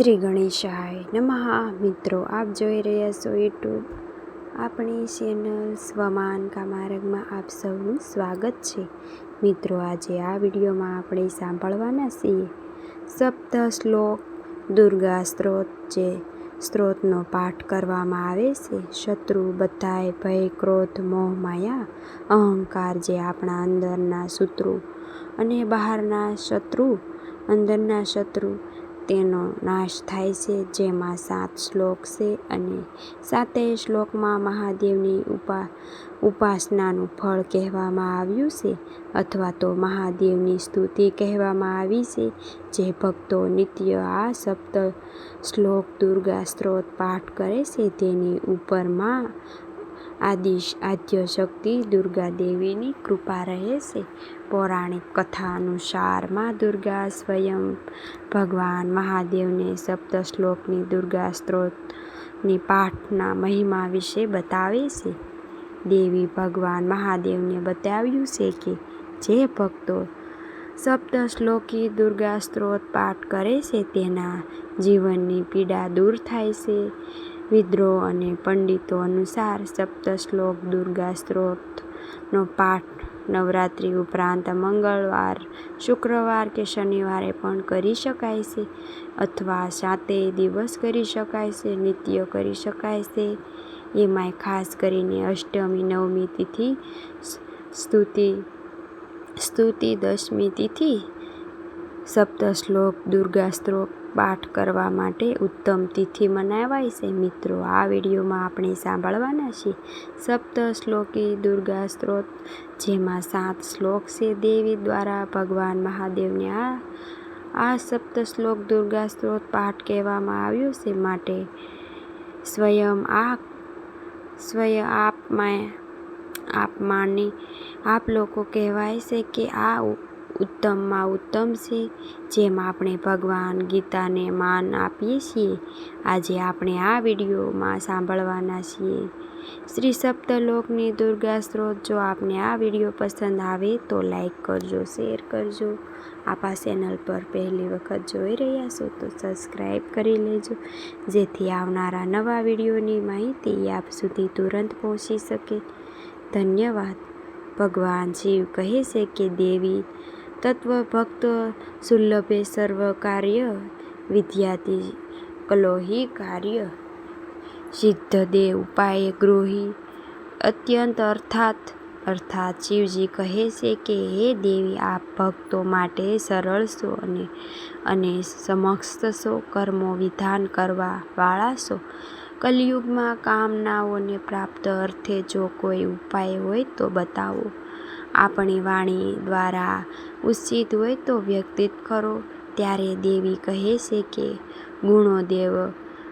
શ્રી ગણેશાય નમઃ. મિત્રો, આપ જોઈ રહ્યા છો યુટ્યુબ આપણી ચેનલ સ્વમાન કામારગમાં આપ સૌનું સ્વાગત છે. મિત્રો, આજે આ વિડીયોમાં આપણે સાંભળવાના છીએ સપ્ત શ્લોક દુર્ગા સ્ત્રોત જે સ્ત્રોતનો પાઠ કરવામાં આવે છે. શત્રુ બધાય ભય, ક્રોધ, મોહ, માયા, અહંકાર જે આપણા અંદરના શત્રુ અને બહારના શત્રુ, અંદરના શત્રુ તેનો નાશ થાય છે, જેમાં સાત શ્લોક છે અને સાતેય શ્લોકમાં મહાદેવની ઉપા, ઉપાસનાનું ફળ કહેવામાં આવ્યું છે અથવા તો મહાદેવની સ્તુતિ કહેવામાં આવી છે, જે ભક્તો નિત્ય આ સપ્ત શ્લોક દુર્ગા સ્ત્રોત પાઠ કરે છે, તેની ઉપરમાં આદિ આદ્ય શક્તિ દુર્ગા દેવીની કૃપા રહે છે. પૌરાણિક કથા અનુસારમાં દુર્ગા સ્વયં ભગવાન મહાદેવને સપ્ત શ્લોકની દુર્ગા સ્ત્રોતની પાઠના મહિમા વિશે બતાવે છે. દેવી ભગવાન મહાદેવને બતાવ્યું છે કે જે ભક્તો સપ્ત શ્લોકી દુર્ગા સ્ત્રોત પાઠ કરે છે, તેના જીવનની પીડા દૂર થાય છે. વિદ્રોહ અને પંડિતો અનુસાર સપ્તશ્લોક દુર્ગા સ્ત્રોતનો પાઠ નવરાત્રિ ઉપરાંત મંગળવાર, શુક્રવાર કે શનિવારે પણ કરી શકાય છે અથવા સાતેય દિવસ કરી શકાય છે, નિત્ય કરી શકાય છે. એમાંય ખાસ કરીને અષ્ટમી, નવમી તિથિ સ્તુતિ સ્તુતિ દશમી તિથિ સપ્તશ્લોક દુર્ગા સ્ત્રોત પાઠ કરવા માટે ઉત્તમ તિથિ મનાવાય છે. મિત્રો, આ વિડીયોમાં આપણે સાંભળવાના છીએ સપ્ત શ્લોકી દુર્ગા સ્ત્રોત, જેમાં સાત શ્લોક છે. દેવી દ્વારા ભગવાન મહાદેવને આ આ સપ્ત શ્લોક દુર્ગા સ્ત્રોત પાઠ કહેવામાં આવ્યો છે. માટે સ્વયં આ સ્વયં આપમાં આપમાની આપ લોકો કહેવાય છે કે આ ઉત્તમમાં ઉત્તમ છે, જેમ આપણે ભગવાન ગીતાને માન આપીએ છીએ. આજે આપણે આ વિડીયોમાં સાંભળવાના છીએ. શ્રી સપ્તલોકની દુર્ગા સ્ત્રોત, જો આપને આ વીડિયો પસંદ આવે તો લાઈક કરજો, શેર કરજો. આપા ચેનલ પર પહેલી વખત જોઈ રહ્યા છો તો સબસ્ક્રાઈબ કરી લેજો. જેથી આવનારા નવા વિડીયોની માહિતી આપ સુધી તુરંત પહોંચી શકે. ધન્યવાદ. ભગવાન શિવ કહે છે કે દેવી તત્વ ભક્ત સુલભે સર્વ કાર્ય વિદ્યાતિ કલોહી કાર્ય. સિદ્ધ દેવ ઉપાય ગૃહી. અત્યંત અર્થાત અર્થાત શિવજી કહે છે કે, હે દેવી, આપ ભક્તો માટે સરળ છો અને અને સમક્ષ છો કર્મો વિધાન કરવા વાળા છો. કલયુગમાં કામનાઓને પ્રાપ્ત અર્થે જો કોઈ ઉપાય હોય તો બતાવો. આપણી વાણી દ્વારા ઉચિત હોય તો વ્યક્તિત કરો. ત્યારે દેવી કહે છે કે ગુણો દેવ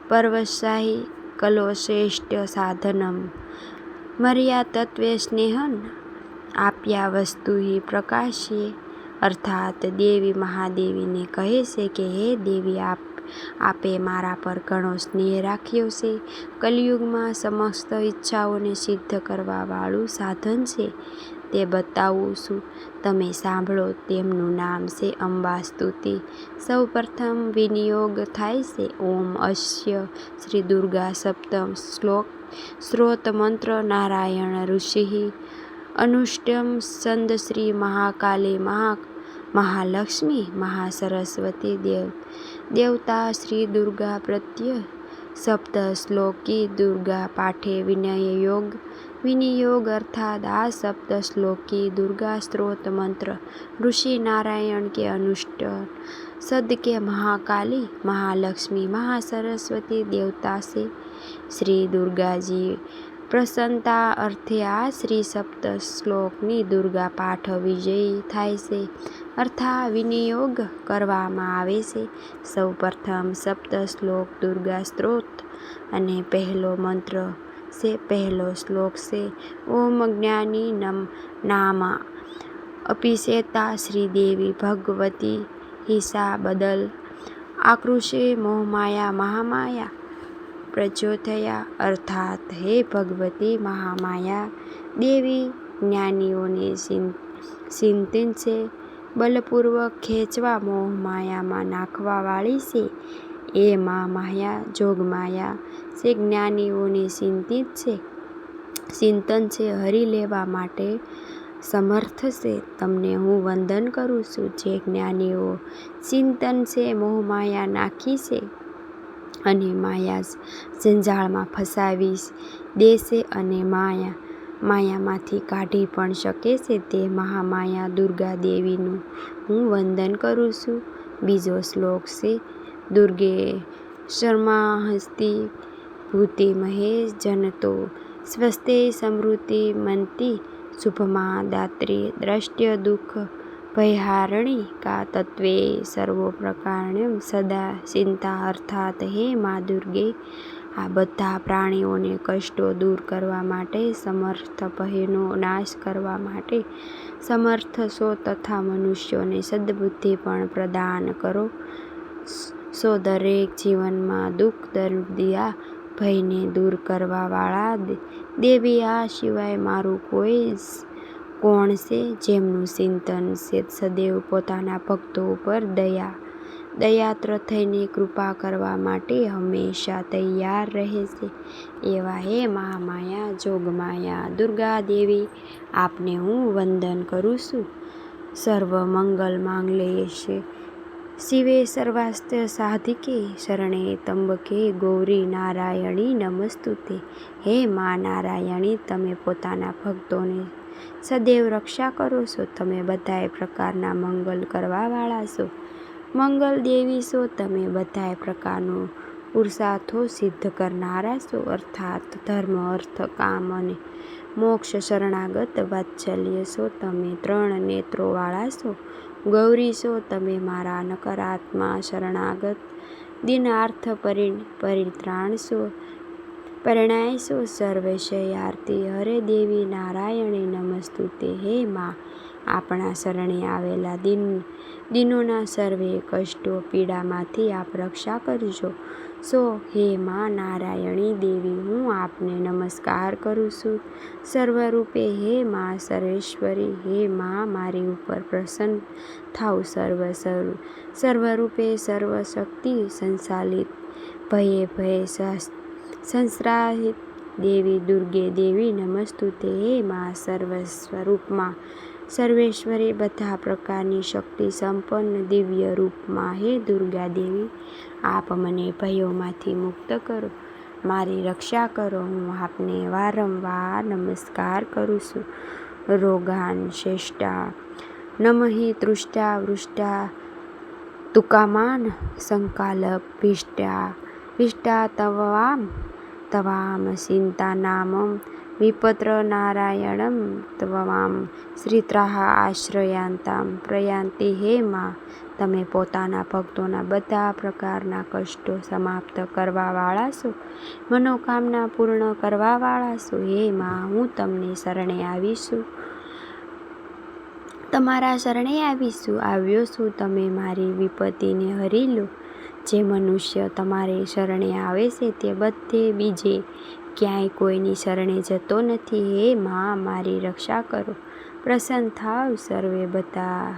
પર્વશાહી કલો શ્રેષ્ઠ સાધનમ, મર્યા તત્વે સ્નેહન, આપ્યા વસ્તુ હિ પ્રકાશીએ અર્થાત દેવી મહાદેવીને કહે છે કે, હે દેવી, આપ, આપે મારા પર ઘણો સ્નેહ રાખ્યો છે. કલયુગમાં સમસ્ત ઈચ્છાઓને સિદ્ધ કરવાવાળું સાધન છે. તે બતાવું છું. તમે સાંભળો, તેમનું નામ છે અંબા સ્તુતિ સૌ પ્રથમ વિનિયોગ થાય છે. ઓમ અશ્ય શ્રી દુર્ગા સપ્તમ શ્લોક. સ્ત્રોત મંત્ર નારાયણ ઋષિ. અનુષ્ટમ સંદ શ્રી મહાકાલી મહા, મહાલક્ષ્મી, મહાસરસ્વતી દેવ. દેવતા શ્રી દુર્ગા પ્રત્ય સપ્ત શ્લોકી દુર્ગા પાઠે વિનય યોગ. વિનિયોગ અર્થાત આ શબ્દ શ્લોકી દુર્ગા સ્ત્રોત મંત્ર ઋષિ નારાયણ કે અનુષ્ઠાન સદ કે મહાકાલી મહાલક્ષ્મી મહાસરસ્વતી દેવતા છે શ્રી દુર્ગાજી પ્રસન્નતા અર્થે આ શ્રી સપ્ત શ્લોકની દુર્ગા પાઠ વિજય થાય છે અર્થાત વિનિયોગ કરવામાં આવે છે સૌ પ્રથમ સપ્ત શ્લોક દુર્ગા સ્ત્રોત અને પહેલો મંત્ર છે પહેલો શ્લોક છે ઓમ જ્ઞાની નમ નામા અપિશેતા શ્રીદેવી ભગવતી હિસા બદલ આકૃષે મોહમાયા મહામાયા પ્રચોથયા અર્થાત હે ભગવતી મહામાયા દેવી જ્ઞાનીઓને સિંતિન છે બલપૂર્વક ખેંચવા મોહમાયામાં નાખવાવાળી છે એ મા માયા જોગમાયા છે જ્ઞાનીઓને ચિંતિત છે. ચિંતન છે હરી લેવા માટે સમર્થ છે. તમને હું વંદન કરું છું જે જ્ઞાનીઓ. ચિંતન છે મોહમાયા નાખી છે અને માયા જંજાળમાં ફસાવી દેશે અને માયા, માયામાંથી કાઢી પણ શકે છે તે મહામાયા દુર્ગા દેવીનું હું વંદન કરું છું. બીજો શ્લોક છે દુર્ગે, શર્મા, હસ્તી, ભૂતિ, મહેશ, જનતો, સ્વસ્તે, સમૃદ્ધિ મંતી શુભમાં, દાત્રી, દ્રષ્ટ્ય, દુઃખ, ભયહારણી, કા તત્વે સર્વો પ્રકારણ્યમ સદા, ચિંતા, અર્થાત, હે મા દુર્ગે, આ બધા પ્રાણીઓને કષ્ટો દૂર કરવા માટે, સમર્થ ભયનો નાશ કરવા માટે, સમર્થ સો તથા મનુષ્યોને સદબુદ્ધિ પણ પ્રદાન કરો. સો દરેક જીવનમાં દુઃખ દર્દિયા ભયને દૂર કરવાવાળા દેવી આ સિવાય મારું કોઈ કોણ છે? જેમનું ચિંતન છે સદૈવ પોતાના ભક્તો ઉપર દયા. દયાત્ર થઈને કૃપા કરવા માટે હંમેશા તૈયાર રહે છે. એવા હે મહામાયા, જોગમાયા, દુર્ગા દેવી, આપને હું વંદન કરું છું. સર્વ મંગલ માંગલે છે. શિવે સર્વાસ્ત્ર સાધિકે શરણે તંબકે ગૌરી નારાયણી નમસ્તુતે. હે મા નારાયણી, તમે પોતાના ભક્તોને સદૈવ રક્ષા કરો છો. તમે બધાય પ્રકારના મંગલ કરવાવાળા છો. મંગલ દેવી છો, તમે બધાય પ્રકારનો પુરુષાર્થો સિદ્ધ કરનારા છો. અર્થાત, ધર્મ, અર્થ, કામ અને મોક્ષ શરણાગત વાત્સલ્ય છો. તમે ત્રણ નેત્રોવાળા છો. ગૌરી છો તમે મારા નકારાત્મા શરણાગત. દિનાર્થ પરિ પરિત્રાણશો છો પરિણાય હરે દેવી નારાયણે નમસ્તુતે. હે મા આપણા શરણે આવેલા દિન, દિનોના સર્વે કષ્ટો પીડામાંથી આપ રક્ષા કરજો. સો, હે મા નારાયણી દેવી, હું આપને નમસ્કાર કરું છું. સર્વરૂપે હે મા સર્વેશ્વરી હે મા મારી ઉપર પ્રસન્ન થાવ સર્વ સર્વ, સર્વરૂપે સર્વશક્તિ સંચાલિત. ભયે ભયે સંશ્રાહિત દેવી દુર્ગે દેવી, નમસ્તુતે હે મા સર્વ સ્વરૂપમાં. સર્વેશ્વરી બધા પ્રકારની શક્તિ સંપન્ન દિવ્ય રૂપમાં, હે દુર્ગા દેવી, આપ મને ભયોમાંથી મુક્ત કરો. મારી રક્ષા કરો. હું આપને વારંવાર નમસ્કાર કરું છું. રોગાન શ્રેષ્ઠા નમહિ તૃષ્ટા વૃષ્ટા, તુકામાન સંકાલપ ભિષ્ટા ભિષ્ટા તવામ તવામ ચિંતાનામમ વિપત્ર નારાયણમ ત્વવામ શ્રીત્રાહ આશ્રયાંતામ પ્રયાંતિ હે મા તમે પોતાના ભક્તોના બધા પ્રકારના કષ્ટો સમાપ્ત કરવાવાળા છો મનોકામના પૂર્ણ કરવાવાળા છો હે મા, હું તમને શરણે આવીશું, તમારા શરણે આવીશું, આવ્યો છું, તમે મારી વિપત્તિને હરી લો જે મનુષ્ય તમારે શરણે આવે છે તે બધે બીજે ક્યાંય કોઈની શરણે જતો નથી. હે મા, મારી રક્ષા કરો. પ્રસન્ન થાવ સર્વે બધા.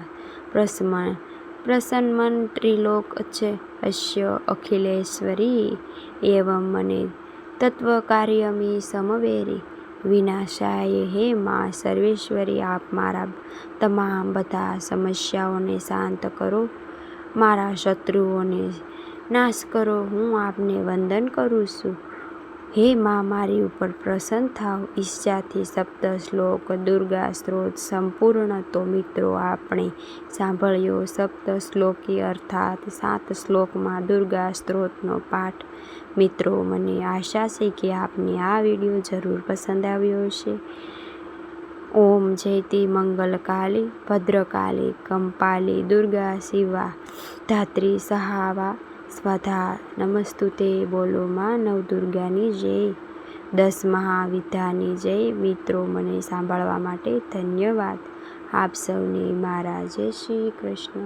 પ્રસમણ પ્રસન્ન ત્રિલોક છે અશ્ય અખિલેશ્વરી એવમ મને તત્વ કાર્યમી સમવેરી. વિનાશાય હે મા, સર્વેશ્વરી આપ મારા તમામ બધા સમસ્યાઓને શાંત કરો. મારા શત્રુઓને નાશ કરો, હું આપને વંદન કરું છું. હે મા, મારી ઉપર પ્રસન્ન થાવ ઈચ્છાથી સપ્ત શ્લોક, દુર્ગા સ્ત્રોત સંપૂર્ણ. તો મિત્રો, આપણે સાંભળ્યો સપ્ત શ્લોકી અર્થાત સાત શ્લોકમાં દુર્ગા સ્ત્રોતનો પાઠ. મિત્રો, મને આશા છે કે આપને આ વીડિયો જરૂર પસંદ આવ્યો હશે. ઓમ જયતી મંગલકાલી, ભદ્રકાલી, કંપાલી, દુર્ગા શિવા, ધાત્રી સહાવા સ્વધા, નમસ્તુતે બોલો માં નવદુર્ગાની જય. દસ મહાવિદ્યાની જય. મિત્રો, મને સાંભળવા માટે ધન્યવાદ. આપ સૌને મારા જય શ્રી કૃષ્ણ.